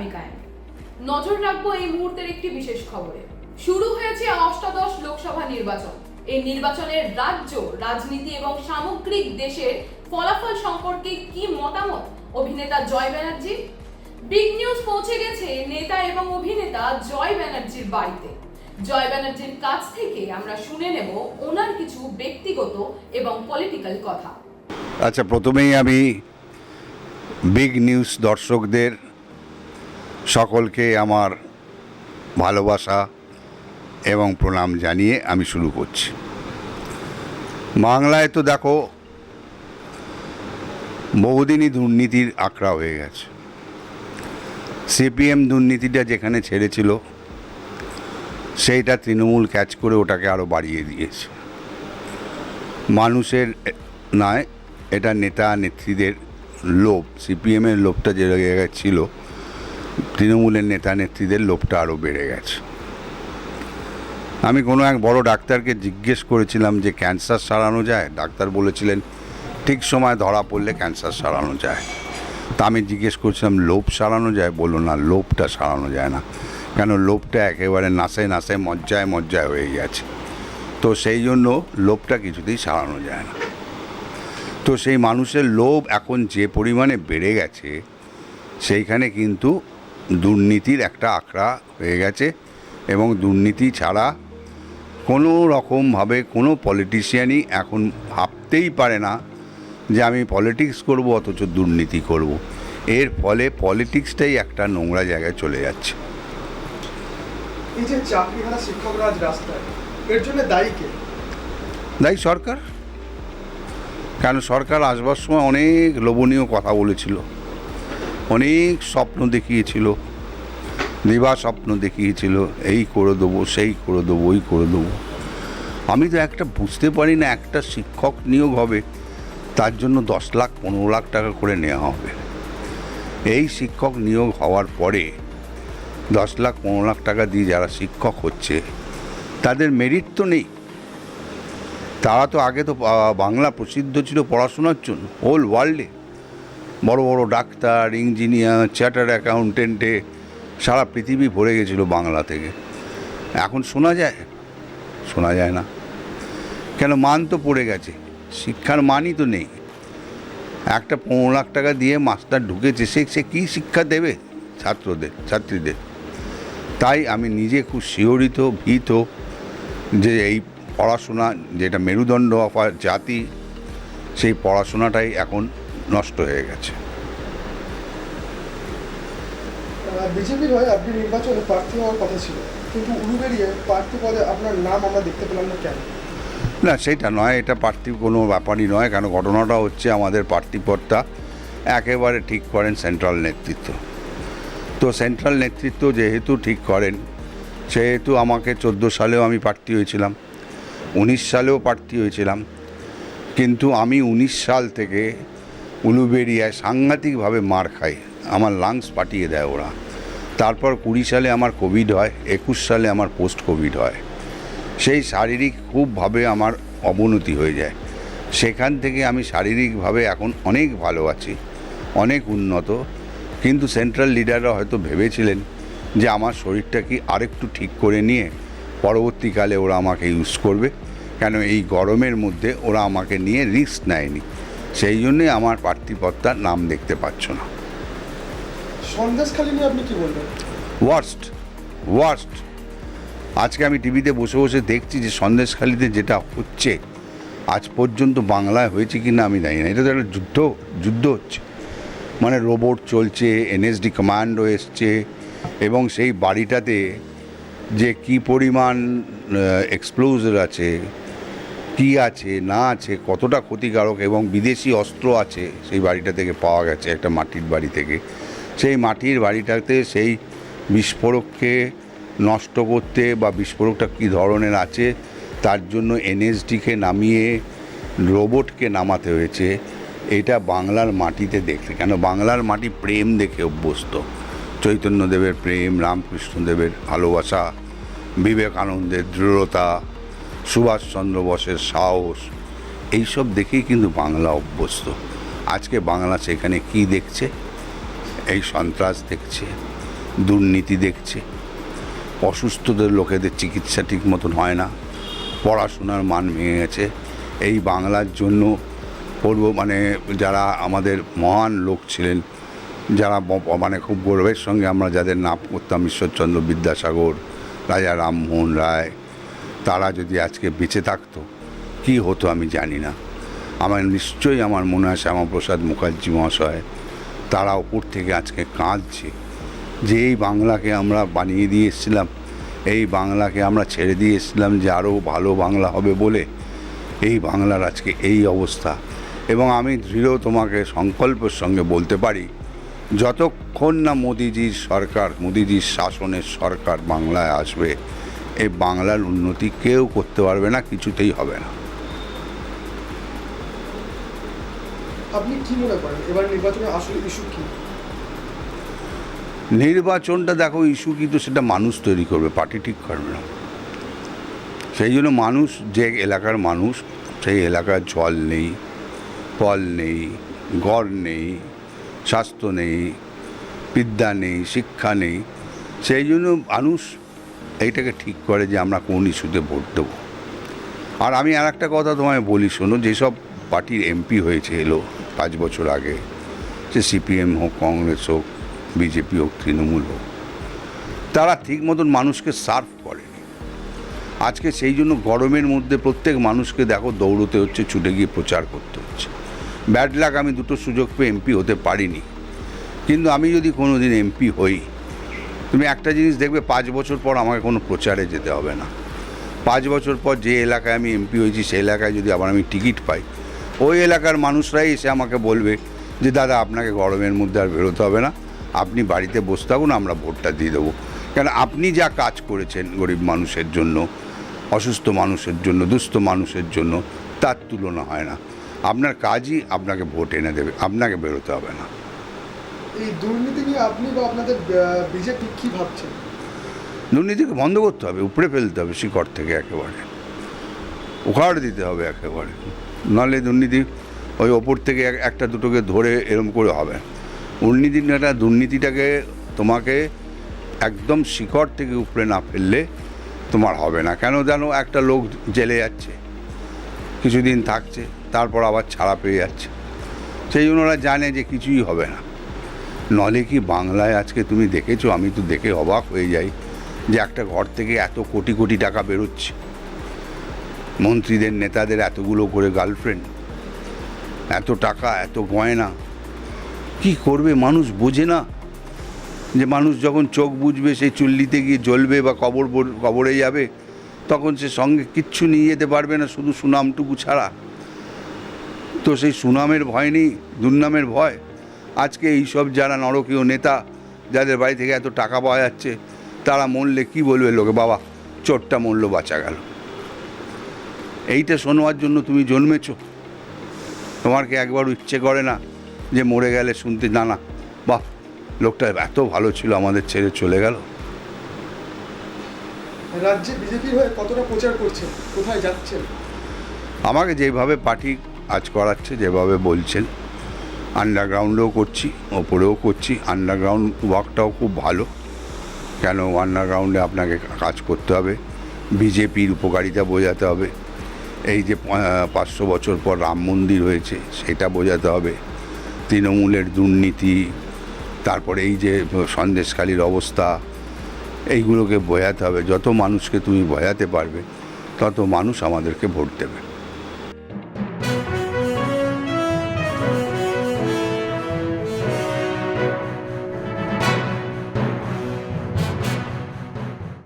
আমি কায়েম নজর রাখব এই মুহূর্তের একটি বিশেষ খবরে। শুরু হয়েছে অষ্টাদশ লোকসভা নির্বাচন। এই নির্বাচনের রাজ্য, রাজনীতি এবং সামগ্রিক দেশের ফলাফল সম্পর্কে কি মতামত? অভিনেতা জয় ব্যানার্জি? বিগ নিউজ পৌঁছে গেছে নেতা এবং অভিনেতা জয় ব্যানার্জির বাড়িতে। জয় ব্যানার্জির কাছ থেকে আমরা শুনে নেব ওনার কিছু ব্যক্তিগত এবং পলিটিক্যাল কথা। আচ্ছা প্রথমেই আমি বিগ নিউজ দর্শকদের সকলকে আমার ভালোবাসা এবং প্রণাম জানিয়ে আমি শুরু করছি। বাংলায় তো দেখো, বহুদিনই দুর্নীতির আঁকড়া হয়ে গেছে। সিপিএম দুর্নীতিটা যেখানে ছেড়েছিল, সেইটা তৃণমূল ক্যাচ করে ওটাকে আরও বাড়িয়ে দিয়েছে। মানুষের নয়, এটা নেতা নেত্রীদের লোভ, সিপিএমের লোভটা যে জায়গায় ছিল তৃণমূলের নেতা নেত্রীদের লোভটা আরও বেড়ে গেছে। আমি কোনো এক বড় ডাক্তারকে জিজ্ঞেস করেছিলাম যে ক্যান্সার সারানো যায়? ডাক্তার বলেছিলেন, ঠিক সময় ধরা পড়লে ক্যান্সার সারানো যায়। তা আমি জিজ্ঞেস করছিলাম, লোভ সারানো যায়? বলল, না, লোভটা সারানো যায় না। কেন, লোভটা একেবারে নাসে নাসে, মজ্জায় মজ্জায় হয়ে গেছে। তো সেই জন্য লোভটা কিছুতেই সারানো যায় না। তো সেই মানুষের লোভ এখন যে পরিমাণে বেড়ে গেছে, সেইখানে কিন্তু দুর্নীতির একটা আঁকড়া হয়ে গেছে এবং দুর্নীতি ছাড়া কোনো রকমভাবে কোনো পলিটিশিয়ানই এখন ভাবতেই পারে না যে আমি পলিটিক্স করব অথচ দুর্নীতি করব। এর ফলে পলিটিক্সটাই একটা নোংরা জায়গায় চলে যাচ্ছে। এই যে চাকরিহারা শিক্ষকরা আজ রাস্তায় এর জন্য দায়ী কে? দায়ী সরকার। কেন সরকার আসবার সময় অনেক লোভনীয় কথা বলেছিল। অনেক স্বপ্ন দেখিয়েছিল, দিবা স্বপ্ন দেখিয়েছিল, এই করে দেবো, সেই করে দেবো, ওই করে দেবো। আমি তো একটা বুঝতে পারি না, একটা শিক্ষক নিয়োগ হবে, তার জন্য দশ লাখ, পনেরো লাখ টাকা করে নেওয়া হবে। এই শিক্ষক নিয়োগ হওয়ার পরে দশ লাখ, পনেরো লাখ টাকা দিয়ে যারা শিক্ষক হচ্ছে, তাদের মেরিট তো নেই। তারা তো আগে তো বাংলা প্রসিদ্ধ ছিল পড়াশোনার জন্য হোল ওয়ার্ল্ডে বড় বড় ডাক্তার, ইঞ্জিনিয়ার চার্টার অ্যাকাউন্টেন্টে সারা পৃথিবী ভরে গেছিল বাংলা থেকে। এখন শোনা যায়? শোনা যায় না। কেন? মান তো পড়ে গেছে। শিক্ষার মানই তো নেই। একটা পনেরো লাখ টাকা দিয়ে মাস্টার ঢুকেছে, সে সে কী শিক্ষা দেবে ছাত্রদের, ছাত্রীদের? তাই আমি নিজে খুব শিহরিত, ভীত যে এই পড়াশোনা, যেটা মেরুদণ্ড অফার জাতি, সেই পড়াশোনাটাই এখন নষ্ট হয়ে গেছে। বিজেপির হয়ে আপনি নির্বাচনে প্রার্থী হওয়ার কথা ছিল। কিন্তু উলুবেরিয়ে প্রার্থী পদে আপনার নাম আমরা দেখতে পেলাম না কেন? না সেটা নয় এটা পার্থিব কোনো ব্যাপারই নয় কেন ঘটনাটা হচ্ছে আমাদের পার্থিপদটা একেবারে ঠিক করেন সেন্ট্রাল নেতৃত্ব। তো সেন্ট্রাল নেতৃত্ব যেহেতু ঠিক করেন সেহেতু আমাকে চোদ্দ সালেও আমি প্রার্থী হয়েছিলাম উনিশ সালেও প্রার্থী হয়েছিলাম কিন্তু আমি উনিশ সাল থেকে উলুবেরিয়ায় সাংঘাতিকভাবে মার খায়। আমার লাংস পাঠিয়ে দেয় ওরা। তারপর কুড়ি সালে আমার কোভিড হয়, একুশ সালে আমার পোস্ট কোভিড হয়। সেই শারীরিক খুবভাবে আমার অবনতি হয়ে যায়। সেখান থেকে আমি শারীরিকভাবে এখন অনেক ভালো আছি, অনেক উন্নত। কিন্তু সেন্ট্রাল লিডাররা হয়তো ভেবেছিলেন যে আমার শরীরটা কি আরেকটু ঠিক করে নিয়ে পরবর্তীকালে ওরা আমাকে ইউজ করবে। কেন এই গরমের মধ্যে ওরা আমাকে নিয়ে রিস্ক নেয়নি। সেই জন্যে আমার প্রার্থীপত্তার নাম দেখতে পাচ্ছ না। সন্দেশখালী নিয়ে আপনি কি বলবেন? ওয়ার্স্ট ওয়ার্স্ট আজকে আমি টিভিতে বসে বসে দেখছি যে সন্দেশখালিতে যেটা হচ্ছে আজ পর্যন্ত বাংলায় হয়েছে কি না আমি জানি না। এটা তো একটা যুদ্ধ যুদ্ধ হচ্ছে। মানে রোবট চলছে এনএসডি কমান্ডো এসছে এবং সেই বাড়িটাতে যে কি পরিমাণ এক্সপ্লোজার আছে কি আছে, না আছে, কতটা ক্ষতিকারক এবং বিদেশি অস্ত্র আছে, সেই বাড়িটা থেকে পাওয়া গেছে একটা মাটির বাড়ি থেকে। সেই মাটির বাড়িটাতে সেই বিস্ফোরককে নষ্ট করতে বা বিস্ফোরকটা কী ধরনের আছে, তার জন্য এনএসডিকে নামিয়ে রোবটকে নামাতে হয়েছে। এটা বাংলার মাটিতে দেখতে কেন বাংলার মাটি প্রেম দেখে অভ্যস্ত। চৈতন্যদেবের প্রেম, রামকৃষ্ণদেবের ভালোবাসা, বিবেকানন্দের দৃঢ়তা সুভাষচন্দ্র বোসের সাহস, এইসব দেখেই কিন্তু বাংলা অভ্যস্ত। আজকে বাংলা সেখানে কি দেখছে? এই সন্ত্রাস দেখছে, দুর্নীতি দেখছে। অসুস্থদের লোকেদের চিকিৎসা ঠিক মতন হয় না, পড়াশোনার মান ভেঙে গেছে। এই বাংলার জন্য পূর্ব মানে যারা আমাদের মহান লোক ছিলেন, যারা মানে খুব গৌরবের সঙ্গে আমরা যাদের নাম করতাম, ঈশ্বরচন্দ্র বিদ্যাসাগর, রাজা রামমোহন রায় তারা যদি আজকে বেঁচে থাকতো, কি হতো আমি জানি না। আমার নিশ্চয়ই আমার মনে হয় শ্যামাপ্রসাদ মুখার্জি মহাশয়, তারা উপর থেকে আজকে কাঁদছে। যে এই বাংলাকে আমরা বানিয়ে দিয়ে এসেছিলাম, এই বাংলাকে আমরা ছেড়ে দিয়ে এসেছিলাম যে আরও ভালো বাংলা হবে বলে, এই বাংলার আজকে এই অবস্থা। এবং আমি দৃঢ় তোমাকে সংকল্পের সঙ্গে বলতে পারি, যতক্ষণ না মোদিজির সরকার, মোদিজির শাসনের সরকার বাংলায় আসবে এই বাংলার উন্নতি কেউ করতে পারবে না কিছুতেই হবে না। আপনি কি মনে করেন? এবার নির্বাচনে আসলে ইস্যু কি? নির্বাচনটা দেখো ইস্যু কিন্তু সেটা মানুষ তৈরি করবে পার্টি ঠিক করবে না। সেই জন্য মানুষ যে এলাকার মানুষ সেই এলাকার জল নেই ফল নেই ঘর নেই স্বাস্থ্য নেই বিদ্যা নেই শিক্ষা নেই সেই জন্য মানুষ এইটাকে ঠিক করে যে আমরা কোন ইস্যুতে ভোট দেবো। আর আমি আর একটা কথা তোমায় বলি, শোনো, যেসব পার্টির এমপি হয়েছে এলো পাঁচ বছর আগে, সে সিপিএম হোক, কংগ্রেস হোক, বিজেপি হোক, তৃণমূল হোক, তারা ঠিক মতন মানুষকে সার্ভ করেনি। আজকে সেই জন্য গরমের মধ্যে প্রত্যেক মানুষকে দেখো দৌড়তে হচ্ছে, ছুটে গিয়ে প্রচার করতে হচ্ছে। ব্যাড লাক আমি দুটো সুযোগ পেয়ে এমপি হতে পারিনি। কিন্তু আমি যদি কোনো দিন এমপি হই তুমি একটা জিনিস দেখবে, পাঁচ বছর পর আমাকে কোনো প্রচারে যেতে হবে না। পাঁচ বছর পর যে এলাকায় আমি এমপি হয়েছি, সেই এলাকায় যদি আবার আমি টিকিট পাই, ওই এলাকার মানুষরাই এসে আমাকে বলবে যে, দাদা, আপনাকে গরমের মধ্যে আর বেরোতে হবে না। আপনি বাড়িতে বসে থাকুন, আমরা ভোটটা দিয়ে দেবো। কেন, আপনি যা কাজ করেছেন গরিব মানুষের জন্য, অসুস্থ মানুষের জন্য, দুস্থ মানুষের জন্য, তার তুলনা হয় না। আপনার কাজই আপনাকে ভোট এনে দেবে, আপনাকে বেরোতে হবে না। এই দুর্নীতি নিয়ে আপনি বা আপনাদের বিজেপি ভাবছেন? দুর্নীতিকে বন্ধ করতে হবে, উপড়ে ফেলতে হবে শিকড় থেকে একেবারে। উখাড় দিতে হবে একেবারে। নাহলে দুর্নীতি ওই ওপর থেকে একটা দুটোকে ধরে এরম করে হবে। দুর্নীতিটা দুর্নীতিটাকে তোমাকে একদম শিকড় থেকে উপরে না ফেললে তোমার হবে না। কেন জানো একটা লোক জেলে যাচ্ছে, কিছুদিন থাকছে, তারপর আবার ছাড়া পেয়ে যাচ্ছে। সেই জন্য ওরা জানে যে কিছুই হবে না। নলে কি বাংলায় আজকে তুমি দেখেছ? আমি তো দেখে অবাক হয়ে যাই যে একটা ঘর থেকে এত কোটি কোটি টাকা বেরোচ্ছে। মন্ত্রীদের, নেতাদের এতগুলো করে গার্লফ্রেন্ড এত টাকা, এত গয়না। কি করবে মানুষ বোঝে না? যে মানুষ যখন চোখ বুঝবে সেই চুল্লিতে গিয়ে জ্বলবে বা কবর কবরে যাবে, তখন সে সঙ্গে কিচ্ছু নিয়ে যেতে পারবে না, শুধু সুনামটুকু ছাড়া। তো সেই সুনামের ভয় নেই, দুর্নামের ভয়। আজকে এইসব যারা নরকীয় নেতা যাদের বাড়ি থেকে এত টাকা পাওয়া যাচ্ছে তারা মরলে কি বলবে লোকে? বাবা চোরটা মরল বাঁচা গেল। এইটা শোনোয়ার জন্য তুমি জন্মেছ। তোমার কি একবার ইচ্ছে করে না যে মরে গেলে শুনতে? না না। বাহ লোকটা এত ভালো ছিল আমাদের ছেড়ে চলে গেল। রাজ্যে বিজেপির হয়ে কতটা প্রচার করছেন কোথায় যাচ্ছেন? আমাকে যেভাবে পার্টি আজ করাচ্ছে যেভাবে বলছেন আন্ডারগ্রাউন্ডেও করছি, ওপরেও করছি। আন্ডারগ্রাউন্ড ওয়ার্কটাও খুব ভালো। কেন আন্ডারগ্রাউন্ডে আপনাকে কাজ করতে হবে? বিজেপির উপকারিতা বোঝাতে হবে। এই যে পাঁচশো বছর পর রাম মন্দির হয়েছে, সেটা বোঝাতে হবে। তৃণমূলের দুর্নীতি, তারপরে এই যে, সন্দেশখালির অবস্থা, এইগুলোকে বোঝাতে হবে। যত মানুষকে তুমি বোঝাতে পারবে, তত মানুষ আমাদেরকে ভোট দেবে।